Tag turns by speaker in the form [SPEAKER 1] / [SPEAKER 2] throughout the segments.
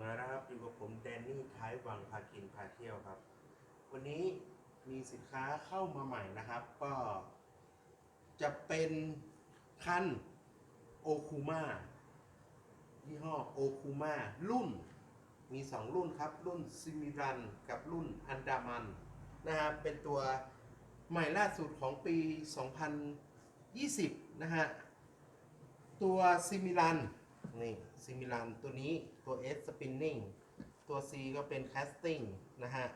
[SPEAKER 1] มาแล้วครับอยู่กับผมแดนนี่ท้ายวังพากินพาเที่ยวครับ วันนี้มีสินค้าเข้ามาใหม่นะครับ ก็จะเป็นคันโอคูมายี่ห้อโอคูมารุ่น มี 2 รุ่นครับ รุ่นซิมิรันกับรุ่นอันดามันนะครับเป็นตัวใหม่ล่าสุดของปี 2020 นะฮะ ตัวซิมิลัน นี่ซิมิลันตัวนี้ตัว S spinning ตัว C ก็เป็น casting นะฮะ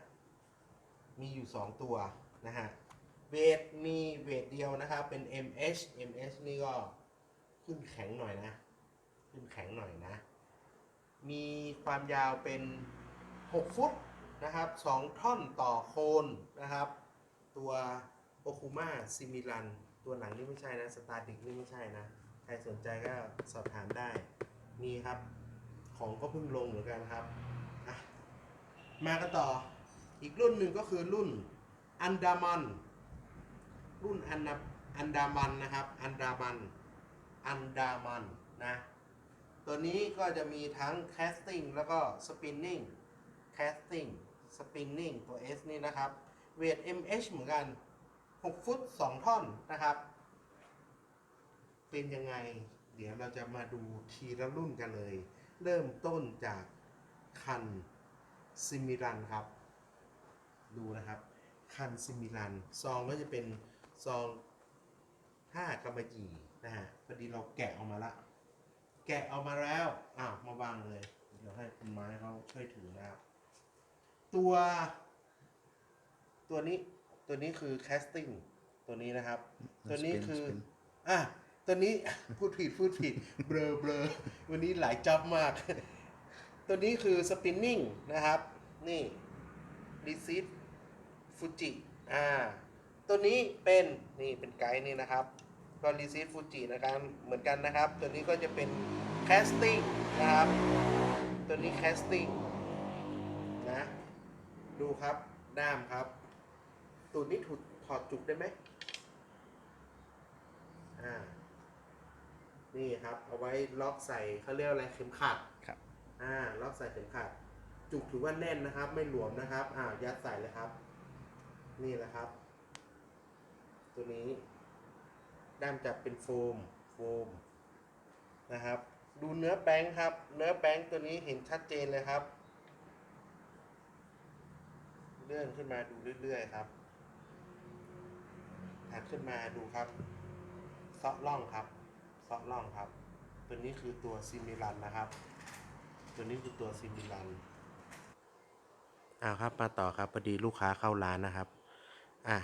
[SPEAKER 1] มีอยู่ 2 ตัวนะฮะ เวทมีเวทเดียวนะครับ เป็น MH MH นี่ก็ขึ้นแข็งหน่อยนะ ขึ้นแข็งหน่อยนะ มีความยาวเป็น 6 ฟุตนะครับ 2 ท่อนต่อโคนนะครับ ตัวโอคุมาซิมิลันตัวหลังนี่ไม่ใช่นะ สตาร์ดิกนี่ไม่ใช่นะ ใครสนใจก็สอบถามได้ มีครับ ของก็เพิ่งลงเหมือนกันครับมากันต่อ อีกรุ่นหนึ่งก็คือรุ่นอันดามัน รุ่นอันดาอันดามันนะครับ อันดามัน อันดามันนะ ตัวนี้ก็จะมีทั้ง casting แล้วก็ spinning casting spinning ตัว S นี่นะครับ เวท MH เหมือนกัน 6 ฟุต 2 ท่อนนะครับ เป็นยังไง เดี๋ยวเราจะมาดูทีละรุ่นกันเลย เริ่มต้นจากคันซิมิรันครับ ดูนะครับ คันซิมิรัน ซองก็จะเป็นซอง5กำมะหยี่นะฮะพอดีเราแกะออกมาละ แกะออกมาแล้วอ้าวมาวางเลย เดี๋ยวให้คุณไม้เขาช่วยถือนะครับ ตัว ตัวนี้ตัวนี้คือ casting ตัวนี้นะครับ ตัวนี้คือ
[SPEAKER 2] spin
[SPEAKER 1] อะ ตัวนี้ พูดผิดพูดผิดเบลอเบลอวันนี้หลายจ็อบมาก ตัวนี้คือ spinning นะครับ นี่ receive fuji อ่าตัวนี้เป็นนี่เป็นไกด์นี่นะครับ ก็ receive fuji นะครับเหมือนกันนะครับ ตัวนี้ก็จะเป็น casting นะครับ ตัวนี้ casting นะดูครับด้ามครับ ตัวนี้ถูกถอดจุกได้ไหมอ่า นี่ครับเอาไว้ล็อกใส่เขาเรียกอะไรเข็มขัด
[SPEAKER 2] ครับ
[SPEAKER 1] อ่าล็อกใส่เข็มขัด จุกถือว่าแน่นนะครับ ไม่หลวมนะครับอ่ายัดใส่เลยครับ นี่แหละครับ ตัวนี้ด้ามจับเป็นโฟมโฟมนะครับ ดูเนื้อแป้งครับ เนื้อแป้งตัวนี้เห็นชัดเจนเลยครับ เลื่อนขึ้นมาดูเรื่อยๆครับถัดขึ้นมาดูครับเซาะล่องครับเซาะล่องครับ ตัวนี้คือตัวซิมิลันนะครับ ตัวนี้คือตัวซิมิลันอ้าวครับมาต่อครับพอดีลูกค้าเข้าร้านนะครับอะ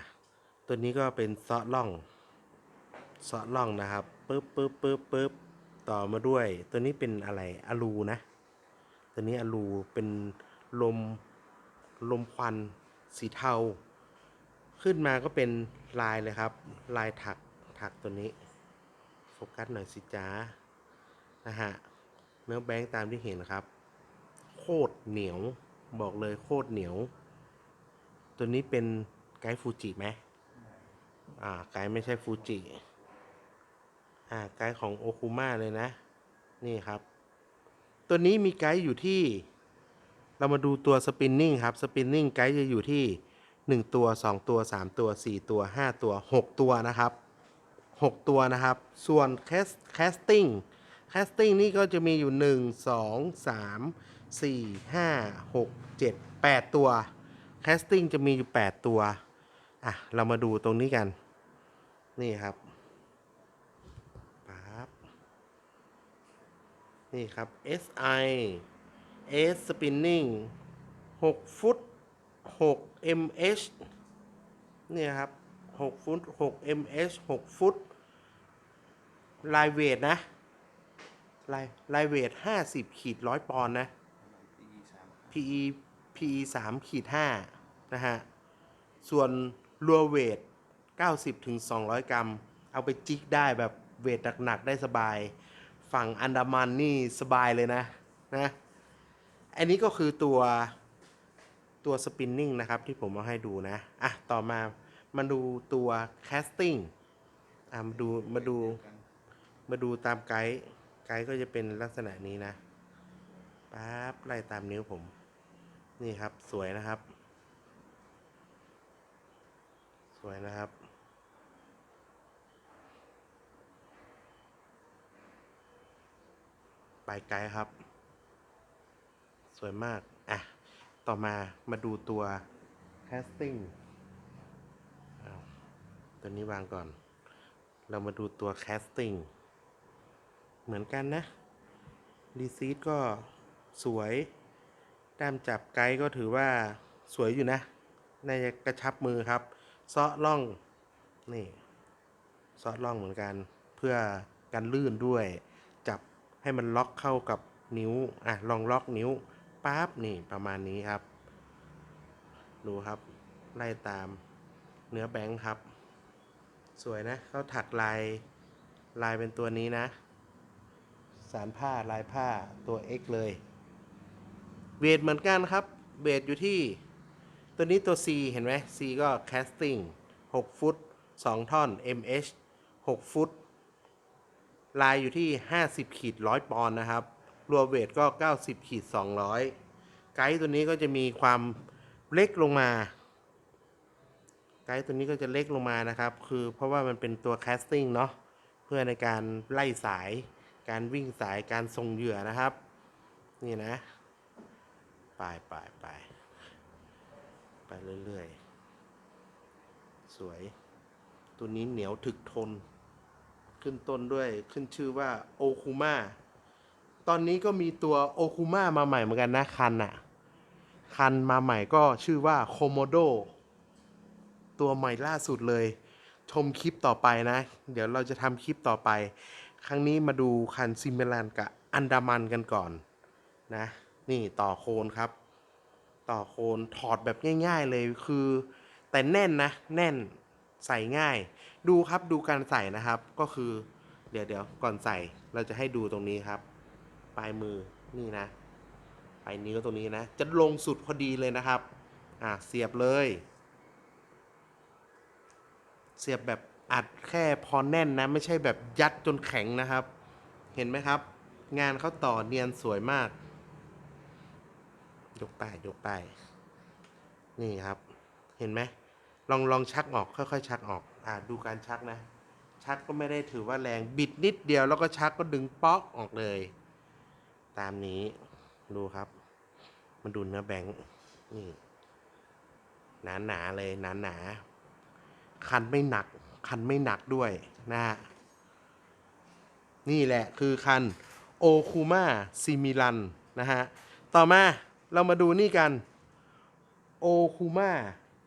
[SPEAKER 1] ตัวนี้ก็เป็นซาะล่องซาะล่องนะครับปึ๊บปึ๊บปึ๊บปึ๊บต่อมาด้วย ตัวนี้เป็นอะไรอะลูนะ ตัวนี้อะลูเป็นลมลมควันสีเทา ขึ้นมาก็เป็นลายเลยครับ ลายถักถักตัวนี้ ฟกัสหน่อยสิจ้านะฮะเนื้อแบงค์ตามที่เห็นครับ โคตรเหนียวบอกเลยโคตรเหนียว ตัวนี้เป็นไกด์ฟูจิไหมอ่าไกด์ไม่ใช่ฟูจิอ่าไกด์ของโอคุมาเลยนะ นี่ครับ ตัวนี้มีไกด์อยู่ที่เรามาดูตัวสปินนิ่งครับ สปินนิ่งไกด์จะอยู่ที่ 1 ตัว 2 ตัว 3 ตัว 4 ตัว 5 ตัว 6 ตัวนะครับ 6 ตัวนะครับ ส่วนแคสแคสติ้งแคสติ้งนี่ก็จะมีอยู่ 1 2 3 4 5 6 7 8 ตัวแคสติ้งจะมีอยู่ 8 ตัว อะ เรามาดูตรงนี้กัน นี่ครับปั๊บนี่ครับ SI S spinning 6 ฟุต 6 mh เนี่ยครับ 6 ฟุต 6 mh 6 ฟุต ลายเวทนะลายลายเวท50ขีดร้อยปอนด์นะ PE PE 3ขีด5นะฮะ ส่วนรัวเวท90ถึง200กรัม เอาไปจิกได้แบบเวทหนักๆได้สบาย ฝั่งอันดามันนี่สบายเลยนะนะอันนี้ก็คือตัวตัวสปินนิ่งนะครับที่ผมเอาให้ดูนะ อะ ต่อมามาดูตัวแคสติ้งอะมาดูมาดู มาดูตามไกด์ไกด์ก็จะเป็นลักษณะนี้นะปั๊บไล่ตามนิ้วผม นี่ครับสวยนะครับ สวยนะครับ ไปไกลครับ สวยมาก อะ ต่อมามาดูตัว casting อ้าวตัวนี้วางก่อน เรามาดูตัว casting เหมือนกันนะรีซีดก็สวยแต้มจับไกด์ก็ถือว่าสวยอยู่นะ ในกระชับมือครับเซาะล่องนี่เซาะล่องเหมือนกันเพื่อกันลื่นด้วย จับให้มันล็อกเข้ากับนิ้วอะลองล็อกนิ้วปั๊บนี่ประมาณนี้ครับ ดูครับ ไล่ตามเนื้อแบงค์ครับ สวยนะเขาถักลายลายเป็นตัวนี้นะ สารผ้าลายผ้าตัว X เลย เวทเหมือนกันครับ เวทอยู่ที่ ตัวนี้ตัว C เห็นไหม C ก็ casting 6 ฟุต 2 ท่อน MH 6 ฟุต ลายอยู่ที่ 50 ขีดร้อยปอนด์นะครับ รวมเวทก็ 90 ขีด 200 ไกด์ตัวนี้ก็จะมีความเล็กลงมา ไกด์ตัวนี้ก็จะเล็กลงมานะครับ คือเพราะว่ามันเป็นตัว casting เนาะ เพื่อในการไล่สาย การวิ่งสายการทรงเหยื่อนะครับ นี่นะไปไปไปไปเรื่อยๆ สวย ตัวนี้เหนียวถึกทน ขึ้นต้นด้วยขึ้นชื่อว่าโอคูมาตอนนี้ก็มีตัวโอคูมามาใหม่เหมือนกันนะคันอะคันมาใหม่ก็ชื่อว่าโคโมโดตัวใหม่ล่าสุดเลย ชมคลิปต่อไปนะ เดี๋ยวเราจะทำคลิปต่อไป ครั้งนี้มาดูคันซิมเมลันกับอันดามันกันก่อนนะ นี่ต่อโคนครับ ต่อโคนถอดแบบง่าย ๆเลยคือ แต่แน่นนะ แน่นใส่ง่าย ดูครับดูการใส่นะครับก็คือ เดี๋ยวเดี๋ยวก่อนใส่เราจะให้ดูตรงนี้ครับ ปลายมือนี่นะปลายนิ้วตรงนี้นะ จะลงสุดพอดีเลยนะครับ อะเสียบเลย เสียบแบบ อัดแค่พอแน่นนะ ไม่ใช่แบบยัดจนแข็งนะครับ เห็นไหมครับ งานเขาต่อเนียนสวยมาก ยกไปยกไป นี่ครับ เห็นไหมลองลองชักออกค่อยๆ ชักออกอ่าดูการชักนะ ชักก็ไม่ได้ถือว่าแรงบิดนิดเดียวแล้วก็ชักก็ดึงป๊อกออกเลย ตามนี้ดูครับ มันดูเนื้อแบงค์นี่หนาหนาๆเลยหนาๆคันไม่หนัก คันไม่หนักด้วยนะฮะนี่แหละคือคันโอคูมาซิมิลันนะฮะ ต่อมาเรามาดูนี่กันโอคูมา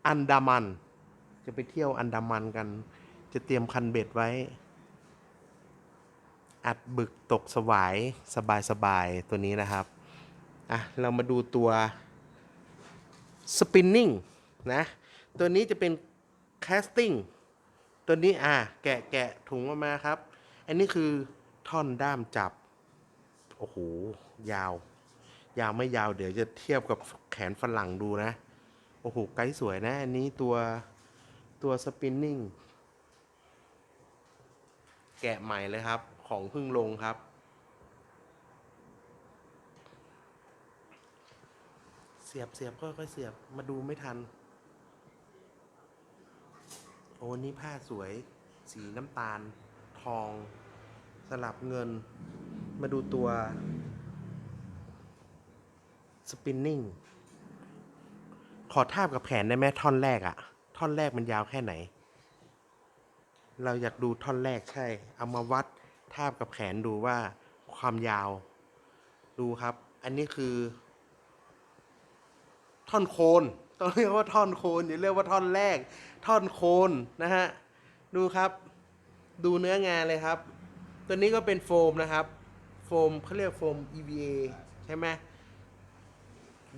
[SPEAKER 1] อันดามัน จะไปเที่ยวอันดามันกัน จะเตรียมคันเบ็ดไว้ อัดบึกตกสวายสบายๆตัวนี้นะครับ อะ เรามาดูตัวสปินนิ่งนะ ตัวนี้จะเป็น casting ตั ตัวนี้อะแกะแกะถุงออกมาครับ อันนี้คือท่อนด้ามจับ โอ้โห ยาว ยาวไม่ยาวเดี๋ยวจะเทียบกับแขนฝรั่งดูนะ โอ้โห ไกด์สวยนะ อันนี้ตัวตัวสปินนิ่งแกะใหม่เลยครับ ของพิ่งลงครับ เสียบเสียบค่อยๆเสียบมาดูไม่ทัน โอ้นี่ผ้าสวย สีน้ำตาล ทอง สลับเงิน มาดูตัว สปินนิ่ง ขอทาบกับแขนได้ไหมท่อนแรกอะท่อนแรกมันยาวแค่ไหน เราอยากดูท่อนแรกใช่ เอามาวัดทาบกับแขนดูว่าความยาว ดูครับ อันนี้คือ ท่อนโคนต้องเรียกว่าท่อนโคนอย่าเรียกว่าท่อนแรก ท่อนโคนนะฮะ ดูครับ ดูเนื้องานเลยครับ ตัวนี้ก็เป็นโฟมนะครับ โฟมเขาเรียกโฟม EVA ใช่ไหม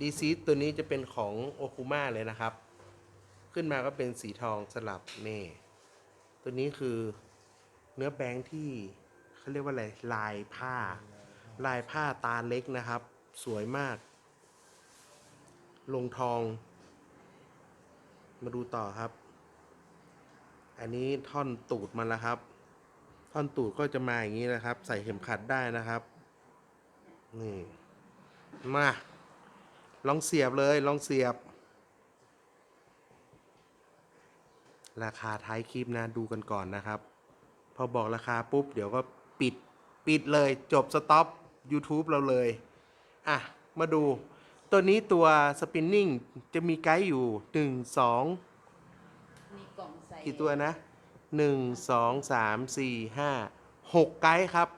[SPEAKER 1] ดีซีตัวนี้จะเป็นของโอคุมาเลยนะครับ ขึ้นมาก็เป็นสีทองสลับนี่ตัวนี้คือเนื้อแบงค์ที่เขาเรียกว่าอะไร ลายผ้า ลายผ้าตาเล็กนะครับ สวยมาก ลงทอง มาดูต่อครับ อันนี้ท่อนตูดมันแล้วครับ ท่อนตูดก็จะมาอย่างนี้นะครับ ใส่เข็มขัดได้นะครับ นี่มา ลองเสียบเลยลองเสียบ ราคาท้ายคลิปนะดูกันก่อนนะครับ พอบอกราคาปุ๊บ เดี๋ยวก็ปิดปิดเลยจบสต็อป YouTube เราเลย อะ มาดู ตัวนี้ตัวสปินนิ่งจะมีไกด์อยู่ 1 2
[SPEAKER 2] กี่
[SPEAKER 1] ตัวนะ 1 2 3 4 5 6 ไกด์ครับ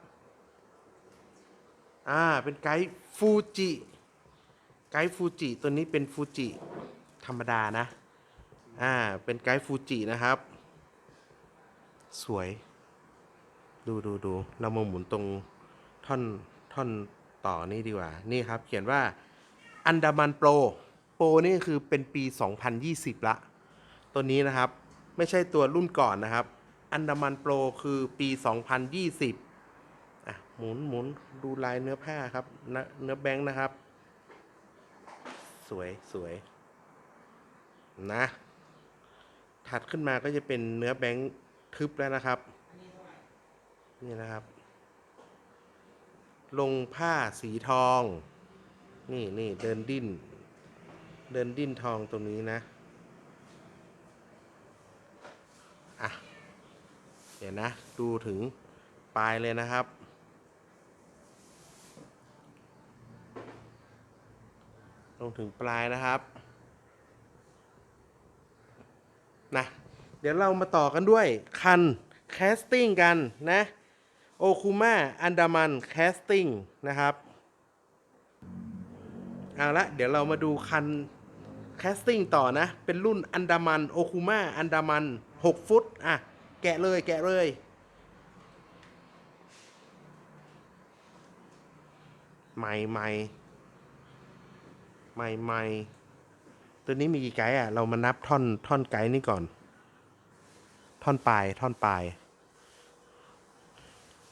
[SPEAKER 1] อ่า เป็นไกด์ฟูจิ ไกด์ฟูจิ ตัวนี้เป็นฟูจิ ธรรมดานะ อ่า เป็นไกด์ฟูจินะครับ สวย ดูดูดู เรามาหมุนตรงท่อนท่อนต่อนี่ดีกว่า นี่ครับ เขียนว่าอันดามันโปร โปรนี่คือเป็นปี 2020 ละ ตัวนี้นะครับ ไม่ใช่ตัวรุ่นก่อนนะครับ อันดามันโปรคือปี 2020อะหมุนหมุนดูลายเนื้อผ้าครับ เนื้อแบงค์นะครับ สวยสวยนะ ถัดขึ้นมาก็จะเป็นเนื้อแบงค์ทึบแล้วนะครับ นี่นะครับ ลงผ้าสีทอง นี่นี่เดินดิ้น เดินดิ้นทองตรงนี้นะ เดี๋ยวนะ ดูถึงปลายเลยนะครับ ลงถึงปลายนะครับนะเดี๋ยวเรามาต่อกันด้วย คันแคสติ้งกันนะโอคูมาอันดามันแคสติ้งนะครับเอาละเดี๋ยวเรามาดูคันแคสติ้งต่อนะ เป็นรุ่นอันดามันโอคูมาอันดามัน 6 ฟุต อะ แกะเลย แกะเลย ใหม่ใหม่ใหม่ใหม่ตัวนี้มีกี่ไกด์อะ เรามานับท่อนท่อนไกด์นี่ก่อน ท่อนปลายท่อนปลาย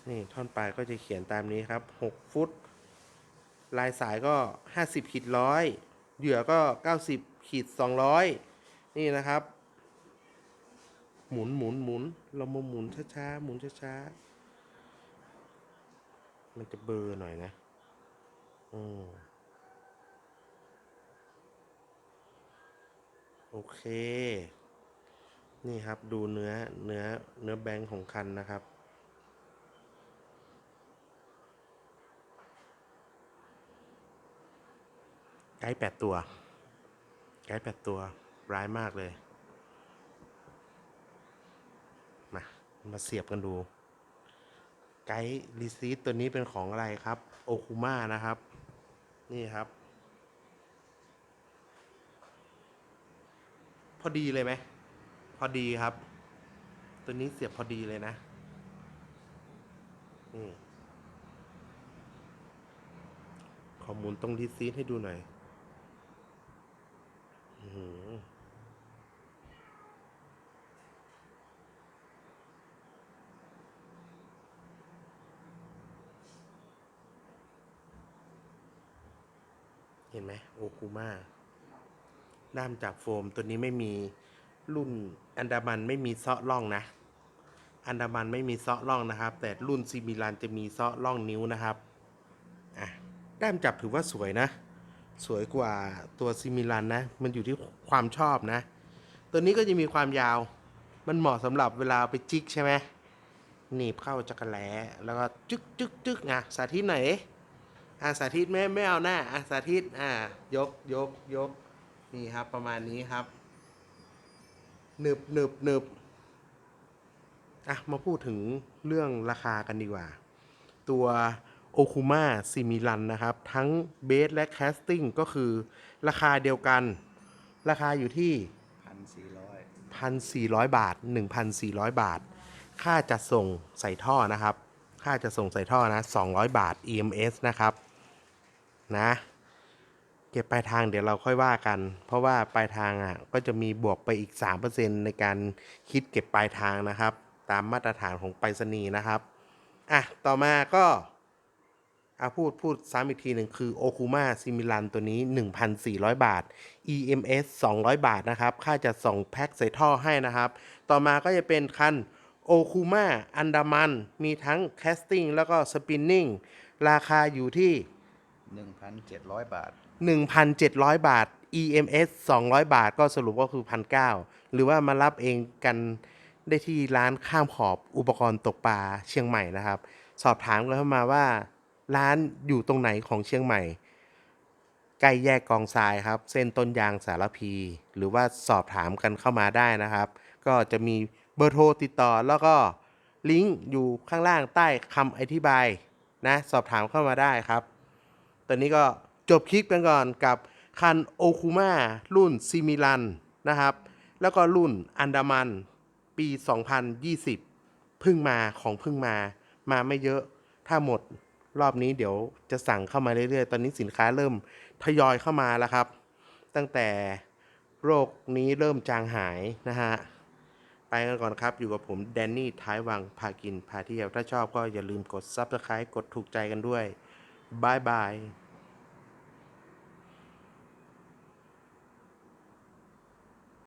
[SPEAKER 1] นี่ท่อนปลายก็จะเขียนตามนี้ครับ 6 ฟุต ลายสายก็ 50ขีดร้อยเหยื่อก็ 90ขีด200 นี่นะครับ มุนหมุนหมุน เรามาหมุนช้าๆหมุนช้าๆมันจะเบอร์หน่อยนะอืมโอเค นี่ครับดูเนื้อเนื้อเนื้อแบงค์ของคันนะครับไกด์แปดตัว ไกด์แปดตัว ร้ายมากเลย มาเสียบกันดู ไกด์รีซีตตัวนี้เป็นของอะไรครับโอคุมานะครับ นี่ครับ พอดีเลยไหม พอดีครับ ตัวนี้เสียบพอดีเลยนะ นี่ขอมุนตรงรีซีทให้ดูหน่อย อือ เห็นไหมโอคูมาด้ามจับโฟมตัวนี้ไม่มีรุ่นอันดามันไม่มีเซาะร่องนะ อันดามันไม่มีเซาะร่องนะครับ แต่รุ่นซิมิลันจะมีเซาะร่องนิ้วนะครับอะด้ามจับถือว่าสวยนะ สวยกว่าตัวซิมิลันนะ มันอยู่ที่ความชอบนะ ตัวนี้ก็จะมีความยาว มันเหมาะสำหรับเวลาไปจิกใช่ไหมหนีบเข้าจักรแล้แล้วก็จึกจึกจึกอะสาธิตไหน อยอะสาธิตไม่ไม่เอาหน้าอะสาธิตอะยกยกยกนี่ครับประมาณนี้ครับหนึบหนึบหนึบอะมาพูดถึงเรื่องราคากันดีกว่า ตัวโอคุมาซิมิลันนะครับ ทั้งเบสและแคสติ้งก็คือราคาเดียวกัน ราคาอยู่ที่
[SPEAKER 3] พันสี่ร้อย
[SPEAKER 1] 1,400 บาท 1,400 บาท ค่าจัดส่งใส่ท่อนะครับ ค่าจะส่งใส่ท่อนะ 200 บาท EMS นะครับ นะ เก็บปลายทางเดี๋ยวเราค่อยว่ากัน เพราะว่าปลายทางอะก็จะมีบวกไปอีก 3%ในการคิดเก็บปลายทางนะครับ ตามมาตรฐานของไปรษณีย์นะครับอะต่อมาก็อาพูดพูดซ้ำอีกทีหนึ่งคือโอคูมาซิมิลันตัวนี้ 1,400 บาท EMS 200 บาทนะครับ ค่าจะส่งแพ็คใส่ท่อให้นะครับ ต่อมาก็จะเป็นคันโอคูมาอันดามัน มีทั้งแคสติ้งแล้วก็สปินนิ่ง ราคาอยู่ที่
[SPEAKER 2] 1,700 บาท
[SPEAKER 1] 1,700 บาท EMS 200 บาทก็สรุปก็คือ 1,900 หรือว่ามารับเองกันได้ที่ร้านข้ามขอบอุปกรณ์ตกปลาเชียงใหม่นะครับ สอบถามกันเข้ามาว่า ร้านอยู่ตรงไหนของเชียงใหม่ ใกล้แยกกองทรายครับ เส้นต้นยางสารพี หรือว่าสอบถามกันเข้ามาได้นะครับ ก็จะมีเบอร์โทรติดต่อแล้วก็ลิงก์อยู่ข้างล่างใต้คำอธิบายนะ สอบถามเข้ามาได้ครับ ตอนนี้ก็จบคลิปกันก่อนกับคันโอคูมารุ่นซิมิลันนะครับ แล้วก็รุ่นอันดามันปี 2020 พึ่งมาของพึ่งมา มาไม่เยอะ ถ้าหมดรอบนี้เดี๋ยวจะสั่งเข้ามาเรื่อยๆ ตอนนี้สินค้าเริ่มทยอยเข้ามาแล้วครับ ตั้งแต่โรคนี้เริ่มจางหายนะฮะ ไปกันก่อนครับ อยู่กับผมแดนนี่ท้ายวังพากินพาเที่ยว ถ้าชอบก็อย่าลืมกด Subscribe กดถูกใจกันด้วย bye-bye.